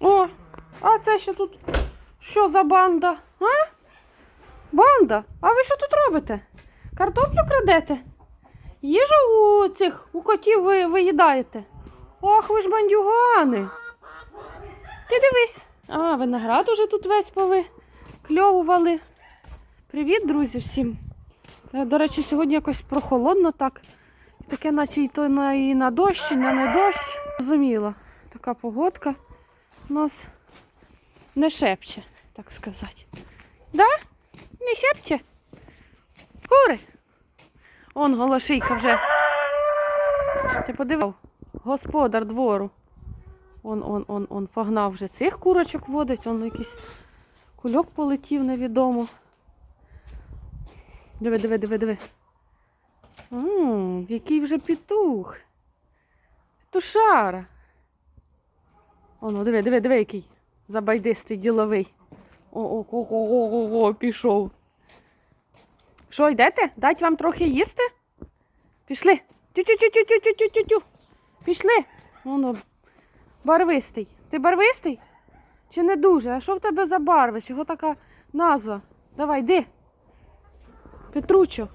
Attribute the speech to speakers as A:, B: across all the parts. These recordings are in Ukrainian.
A: О, а це ще тут що за банда? А? Банда? А ви що тут робите? Картоплю крадете? Їжу у цих у котів ви виїдаєте? Ох, ви ж бандюгани. Ти дивись. А, виноград уже тут весь повикльовували. Привіт, друзі, всім. Е, До речі, сьогодні якось прохолодно так. Таке, наче і то і на дощ, і на не дощ. Зрозуміло, така погодка нас не шепче, так сказати. Да? Не шепче? Кури? Он голошийка вже. Ти подивив? Господар двору. Он, он, он, он погнав вже цих курочок водить, он якийсь кульок полетів невідомо. Диви, диви, диви, диви. Ммм, який вже петух. Петушара. Оно, диви, диви, диви, який забайдистий діловий. О, о, о, о, о, о, о, пішов. Що, йдете? Дать вам трохи їсти? Пішли. Тю-тю-тю-тю-тю-тю-тю-тю. Пішли. Воно, барвистий. Ти барвистий? Чи не дуже? А що в тебе за барви? Чого така назва? Давай, йди. Петручо.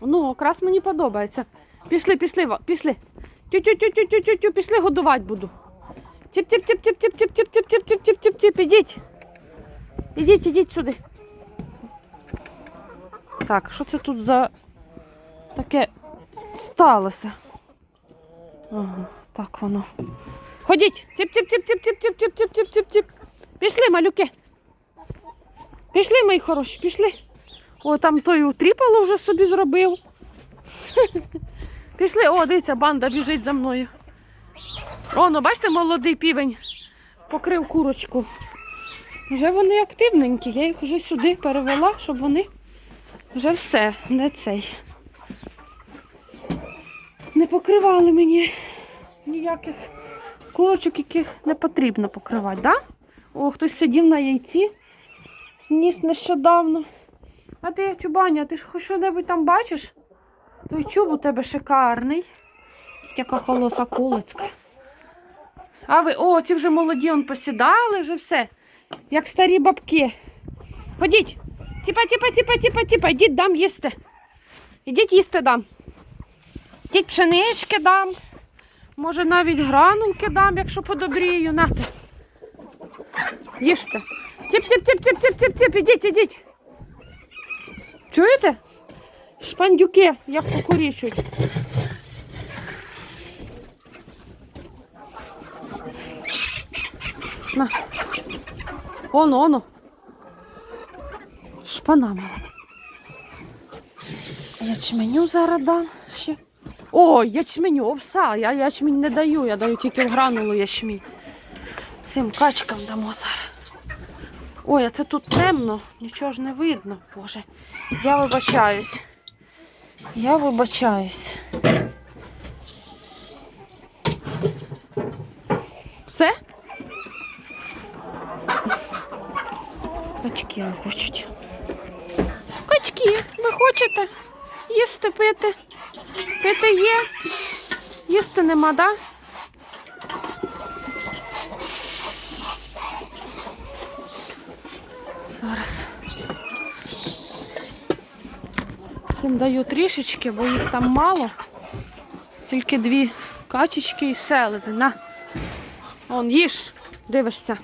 A: Ну, якраз мені подобається. Пішли, пішли, пішли. Тю-тю-тю-тю-тю-тю, пішли годувати буду. Тіп-тіп-тіп-тіп-тіп-тіп-тіп-тіп-тіп-тіп-тіп, ідіть. Ідіть, ідіть сюди. Так, що це тут за таке сталося? Ага, так воно. Ходіть. Тіп-тіп-тіп-тіп-тіп-тіп-тіп-тіп-тіп-тіп. Пішли, малюки. Пішли, мої хороші, пішли. О, там той утріпало вже собі зробив. Пішли, о, дивіться, банда біжить за мною. О, ну бачите, молодий півень покрив курочку. Вже вони активненькі. Я їх вже сюди перевела, щоб вони вже все, не цей. Не покривали мені ніяких курочок, яких не потрібно покривати, да? О, хтось сидів на яйці, зніс нещодавно. А ти, Чубаня, ти хоч що-небудь там бачиш? Той чуб у тебе шикарний. Яка холоса кулицька. А ви, о, ці вже молоді он посідали, вже все. Як старі бабки. Ходіть. Тіпа, тіпа, тіпа, тіпа, тіпа, йдіть дам їсти. Ідіть їсти дам. Ідіть пшенички дам. Може навіть гранулки дам, якщо подобрію. Нате. Їжте. Тіп, тіп, тіп, тіп, тіп, тіп, тіп, ідіть, ідіть. Чуєте? Шпандюки, як покурічують. На. Оно, оно. Шпана мала. Ячменю зараз дам ще. О, ячменю, овса. Я ячмінь не даю, я даю тільки в гранулу ячмінь. Цим качкам дамо зараз. Ой, а це тут темно, нічого ж не видно, Боже. Я вибачаюсь. Я вибачаюсь. Все? Качки хочуть. Качки, ви хочете їсти пити? Пити є? Їсти нема, так? Да? Зараз. Цим даю трішечки, бо їх там мало. Тільки дві качечки і селези. На. Он їж, дивишся.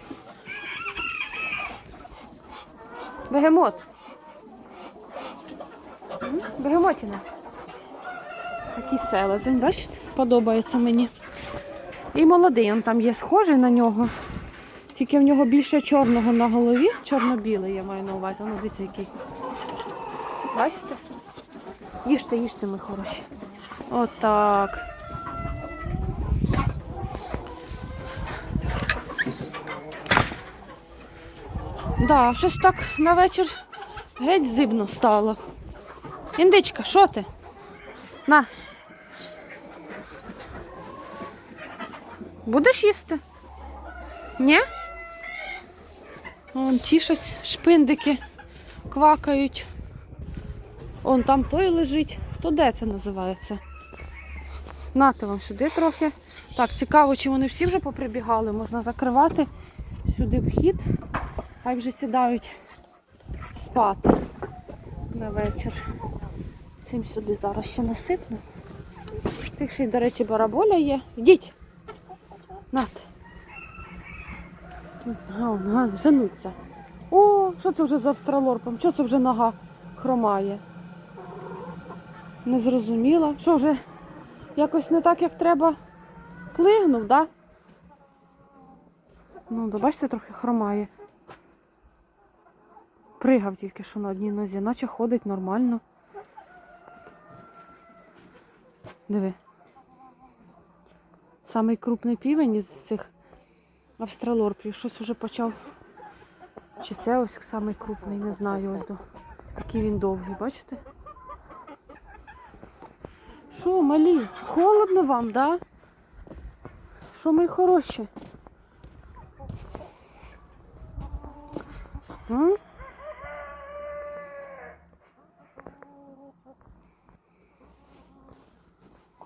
A: Бегемот. Бегемотіна. Такий селезень, бачите? Подобається мені. І молодий, він там є схожий на нього. Тільки в нього більше чорного на голові. Чорно-білий я маю на увазі. Воно дивіться який. Бачите? Їжте, їжте, ми хороші. Отак. Да, щось так на вечір геть зибно стало. Індичка, що ти? На. Будеш їсти? Ні? Вон ті щось шпиндики квакають. Он там той лежить. Хто де це називається? Нате вам сюди трохи Так, цікаво, чи вони всі вже поприбігали. Можна закривати сюди вхід. Хай вже сідають спати на вечір. Цим сюди зараз ще насипну. Тих ще й, до речі, бараболя є. Йдіть! Над. Га, га, женуться. О, що це вже за австралорпом? Що це вже нога хромає? Не зрозуміла. Що вже якось не так, як треба плигнув, да? Ну, бачите, трохи хромає. Пригав тільки що на одній нозі, наче ходить нормально. Диви. Самий крупний півень із цих австралорпів. Щось уже почав. Чи це ось самий крупний, не знаю. Ось до. Такий він довгий, бачите? Що, малі? Холодно вам, да? Що ми хороші? М?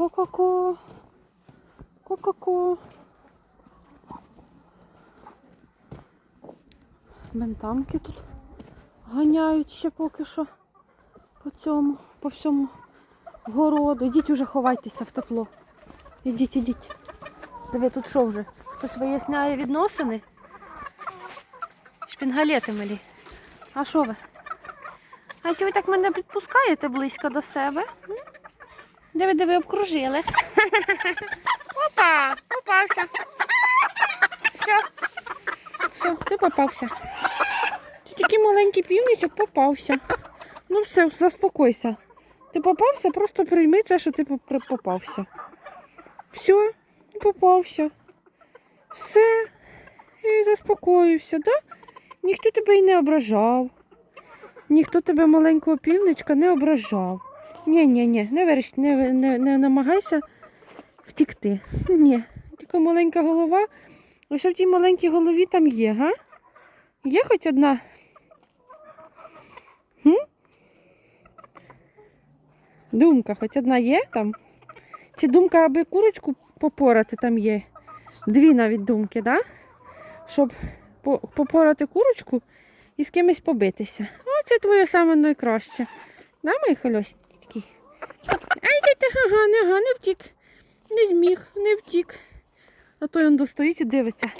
A: Ко-ко-ко. Ко-ко-ко. Бентамки тут ганяють ще поки що по цьому, по всьому городу. Ідіть уже ховайтеся в тепло. Ідіть, ідіть. Диви, тут що вже? Хтось виясняє відносини? Шпінгалети малі. А що ви? А чи ви так мене підпускаєте близько до себе? М? Диви, диви, обкружили. Опа! Попався. Все. Все, ти попався. Ти такий маленький півничок попався. Ну все, заспокойся. Ти попався, просто прийми це, що ти попався. Все, попався. Все. І заспокоївся, да? Ніхто тебе і не ображав. Ніхто тебе маленького півничка не ображав. Ні, ні, ні, не верш, не, не, не намагайся втікти. Ні, така маленька голова. Що в тій маленькій голові там є, га? Є хоч одна? Хм? Думка, хоч одна є там? Чи думка, аби курочку попорати там є? Дві навіть думки, да? Щоб попорати курочку і з кимось побитися. О, це твоє саме найкраще. Да, мої хольостики? Ай, ти, ага, не, ага, не втік. Не зміг, не втік. А той він достоїть і дивиться.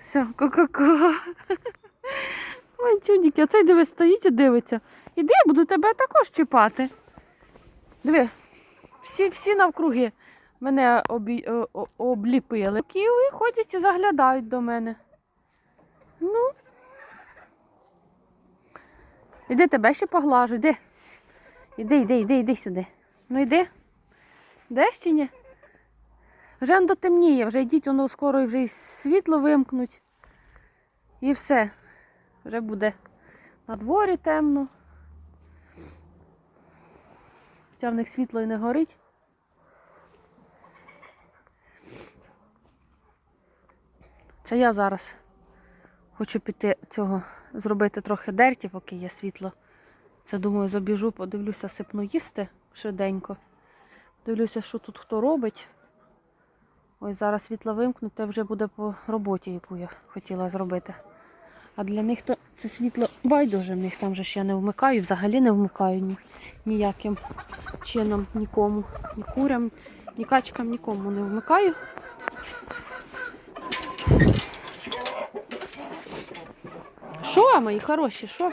A: Все, ко-ко-ко. Ой, чудики, а цей диви стоїть і дивиться. Іди, я буду тебе також чіпати. Диви, всі, всі навкруги мене обі... обліпили. І ходять і заглядають до мене. Ну. Іди тебе ще поглажу, іди. Іди, іди, іди, іди сюди. Ну йди. Де ще ні? Вже дотемніє, вже йдіть, воно скоро вже і світло вимкнуть. І все. Вже буде на дворі темно. Хоча в них світло і не горить. Це я зараз хочу піти цього зробити трохи дерті, поки є світло. Це думаю, забіжу, подивлюся, сипну їсти швиденько. Дивлюся, що тут хто робить. Ось зараз світло вимкнуть, це вже буде по роботі, яку я хотіла зробити. А для них то це світло байдуже, в них там же ще не вмикаю, взагалі не вмикаю ні, ніяким чином нікому. Ні курям, ні качкам, нікому не вмикаю. Що, мої хороші, що?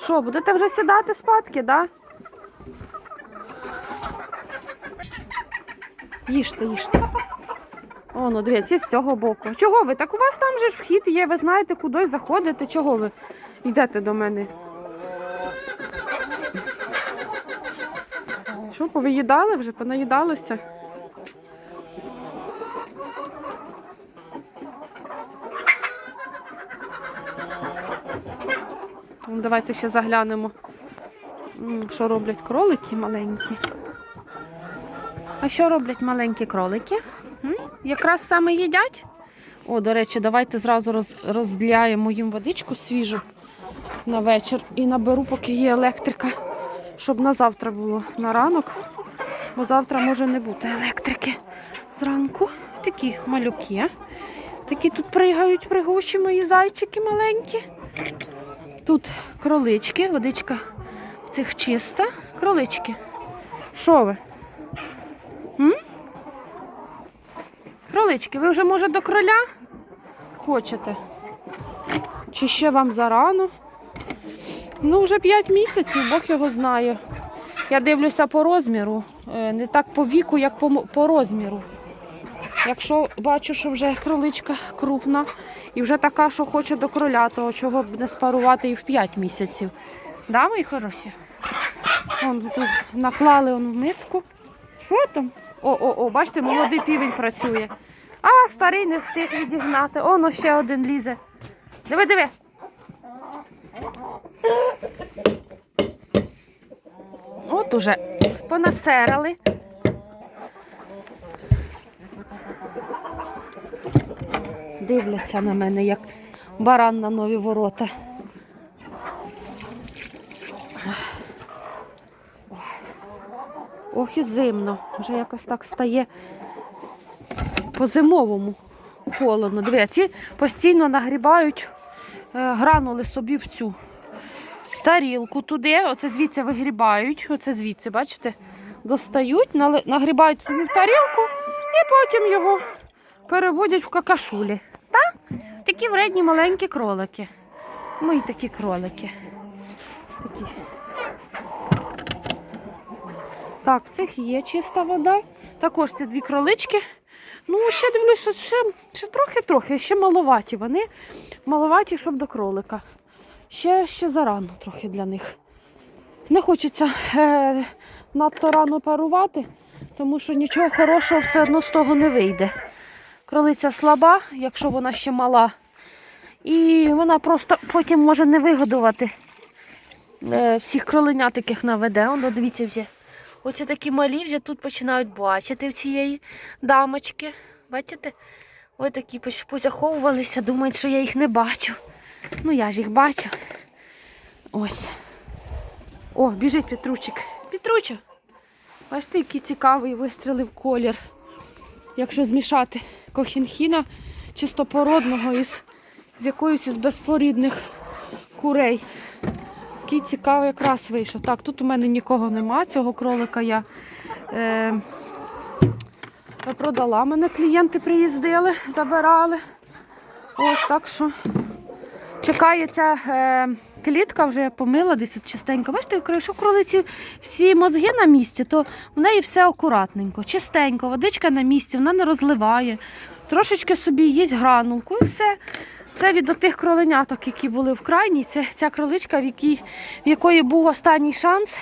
A: Що, будете вже сідати спадки, да? Їжте, їжте. О, ну дивіться, з цього боку. Чого ви? Так у вас там же ж вхід є, ви знаєте, куди заходите. Чого ви йдете до мене? Що, повиїдали вже, понаїдалися? Давайте ще заглянемо, що роблять кролики маленькі. А що роблять маленькі кролики? Якраз саме їдять. О, до речі, давайте зразу роз, розляємо їм водичку свіжу на вечір і наберу, поки є електрика щоб на завтра було на ранок, бо завтра може не бути електрики зранку. Такі малюки. Такі тут пригають пригощі мої зайчики маленькі. Тут кролички, водичка цих чиста. Кролички. Що ви? М? Кролички, ви вже може до кроля хочете? Чи ще вам зарано? Ну, вже 5 місяців, Бог його знає. Я дивлюся по розміру, е, не так по віку, як по, по розміру. Якщо бачу, що вже кроличка крупна і вже така, що хоче до кроля, то чого б не спарувати і в 5 місяців. Да, мої хороші? Вон тут наклали он в миску. Що там? О, о, о, бачите, молодий півень працює. А, старий не встиг відігнати. Оно ще один лізе. Диви, диви. От уже понасерали. Дивляться на мене, як баран на нові ворота. Ох і зимно. Вже якось так стає по-зимовому холодно. Ці постійно нагрібають е, гранули собі в цю тарілку туди. Оце звідси вигрібають. Оце звідси, бачите? Достають, нагрібають собі в тарілку і потім його переводять в какашулі. Так? Такі вредні маленькі кролики. Мої такі кролики. Такі. Так, в цих є чиста вода. Також це дві кролички. Ну, ще дивлюсь, ще, ще трохи-трохи, ще маловаті вони. Маловаті, щоб до кролика. Ще, ще зарано трохи для них. Не хочеться е, надто рано парувати, тому що нічого хорошого все одно з того не вийде. Кролиця слаба, якщо вона ще мала. І вона просто потім може не вигодувати е, всіх кроленят, яких наведе. Воно, дивіться, вже. Оці такі малі вже тут починають бачити в цієї дамочки. Бачите? Ось такі позаховувалися, думають, що я їх не бачу. Ну, я ж їх бачу. Ось. О, біжить Петручик. Петручо. Бачите, який цікавий вистрілив колір. Якщо змішати кохінхіна чистопородного із, з якоюсь із безпорідних курей. Такий цікавий якраз вийшов. Так, тут у мене нікого нема, цього кролика я е, продала. Мене клієнти приїздили, забирали. Ось так що чекає ця е, клітка, вже я помила десь частенько. Бачите, якщо кролиці всі мозги на місці, то в неї все акуратненько, чистенько, водичка на місці, вона не розливає. Трошечки собі їсть гранулку і все. Це від тих кроленяток, які були в крайній. Це ця кроличка, в, якій, в якої був останній шанс,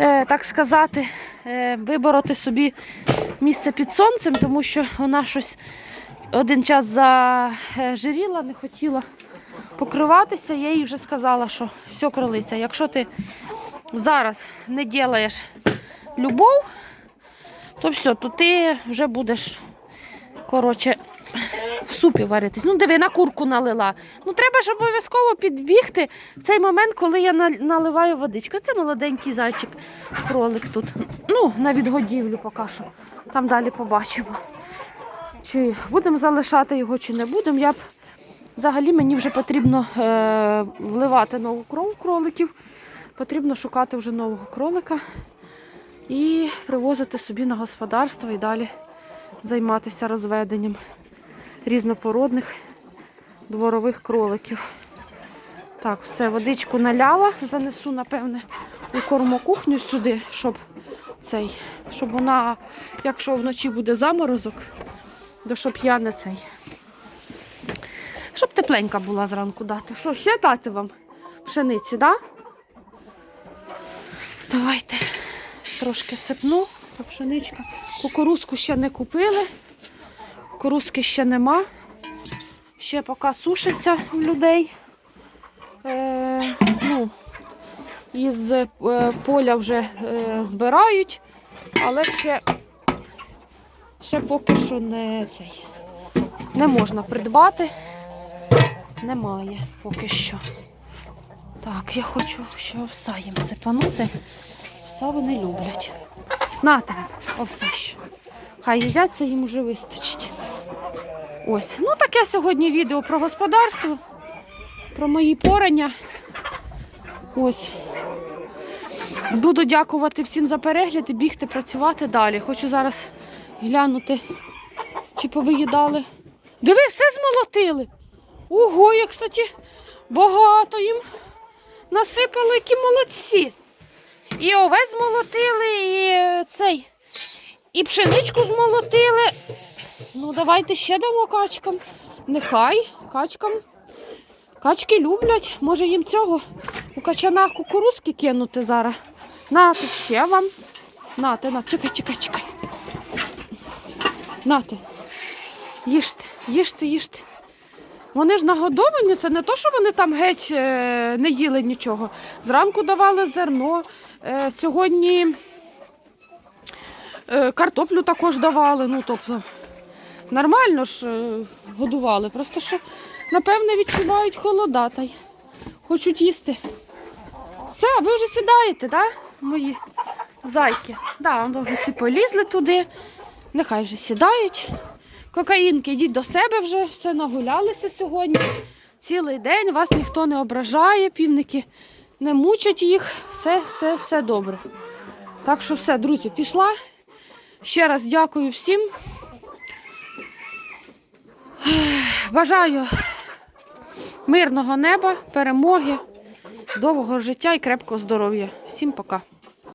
A: е, так сказати, е, вибороти собі місце під сонцем, тому що вона щось один час зажиріла, не хотіла покриватися. Я їй вже сказала, що все, кролиця, якщо ти зараз не робиш любов, то все, то ти вже будеш, коротше, в супі варитись. Ну, диви, на курку налила. Ну, треба ж обов'язково підбігти в цей момент, коли я наливаю водичку. Це молоденький зайчик, кролик тут. Ну, на відгодівлю поки що. Там далі побачимо. Чи будемо залишати його, чи не будемо. Я б взагалі мені вже потрібно е, вливати нову кров кроликів. Потрібно шукати вже нового кролика і привозити собі на господарство і далі займатися розведенням різнопородних дворових кроликів. Так, все, водичку наляла, занесу, напевне, у кормокухню сюди, щоб цей, щоб вона, якщо вночі буде заморозок, то щоб я не цей. Тепленька була зранку дати. Що, ще дати вам пшениці? Да? Давайте трошки сипну, та пшеничка. Кукурузку ще не купили. Кукурузки ще нема. Ще поки сушиться у людей. Е, ну, із е, поля вже е, збирають, але ще, ще поки що не цей. Не можна придбати. Немає поки що. Так, я хочу ще овса їм сипанути. Овса вони люблять. Нате вам, овса ще. Хай їдять, це їм уже вистачить. Ось. Ну таке сьогодні відео про господарство, про мої порання. Ось. Буду дякувати всім за перегляд і бігти працювати далі. Хочу зараз глянути, чи повиїдали. Диви, все змолотили. Ого, я, кстати, багато їм насипали, які молодці. І овець змолотили, і е, цей, і пшеничку змолотили. Ну, давайте ще дамо качкам. Нехай качкам. Качки люблять. Може їм цього у качанах кукурузки кинути зараз. Нате ще вам. Нате, на, чекай, чекай, чекай. Нате. Їжте, їжте, їжте. Вони ж нагодовані, це не то, що вони там геть е, не їли нічого. Зранку давали зерно. Е, сьогодні е, картоплю також давали. Ну, тобто, нормально ж годували. Просто що, напевне, відчувають холода та й хочуть їсти. Все, ви вже сідаєте, так? Мої зайки. Да, вони вже ці полізли туди. Нехай вже сідають. Кокаїнки, йдіть до себе вже, все нагулялися сьогодні. Цілий день вас ніхто не ображає, півники не мучать їх, все, все, все добре. Так що все, друзі, пішла. Ще раз дякую всім. Бажаю мирного неба, перемоги, довгого життя і крепкого здоров'я. Всім пока.